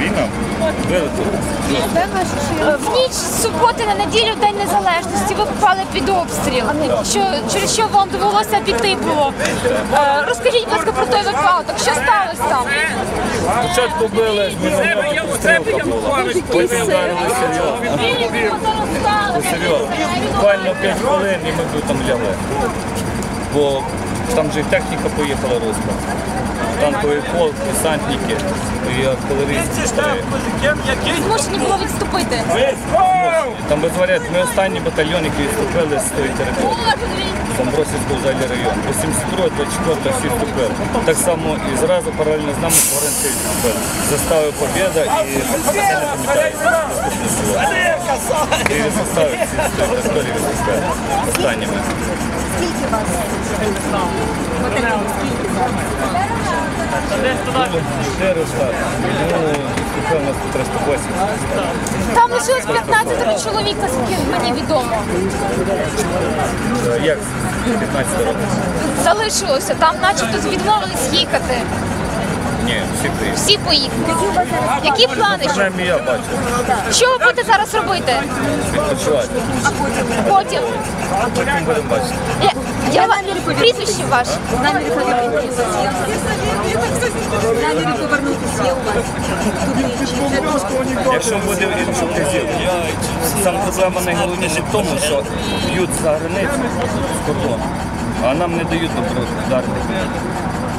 Війна? В ніч з суботи на неділю, День Незалежності, ви попали під обстріл, що, через що вам довелося піти було. Е, Розкажіть, будь ласка, про той випадок, що сталося там? Спочатку били, пострілка була. Потім вдарили серйозно. Буквально 5 хвилин і ми б там лягли. Бо там же і техніка поїхала руська. Там полк, десантники і артилерійські. Змушені було відступити. Там без варіант. Ми останній батальйон, який відступили з тої території. Самбросівського взагалі район. 83-24. всі вступили. Так само і зразу паралельно з нами Флоренції вступили. Застави Побєда і Києві застави всі з тої території відпускали. Останніми. Скільки вас? Скільки вас? Там лишилось 15 чоловік, наскільки мені відомо. Як 15? Залишилося, там начебто відмовились їхати. Ні, всі поїхали. Всі поїхали. Які плани? Принаймні я бачу. Що ви будете зараз робити? Відпочивати. Потім. Потім будемо бачити. Я, я, прізвище ваше. Наміри повернутися є. У вас. Якщо буде інший вказів, сам проблема найголовніше в тому, що б'ють за границю з кордону, а нам не дають добро вдарити.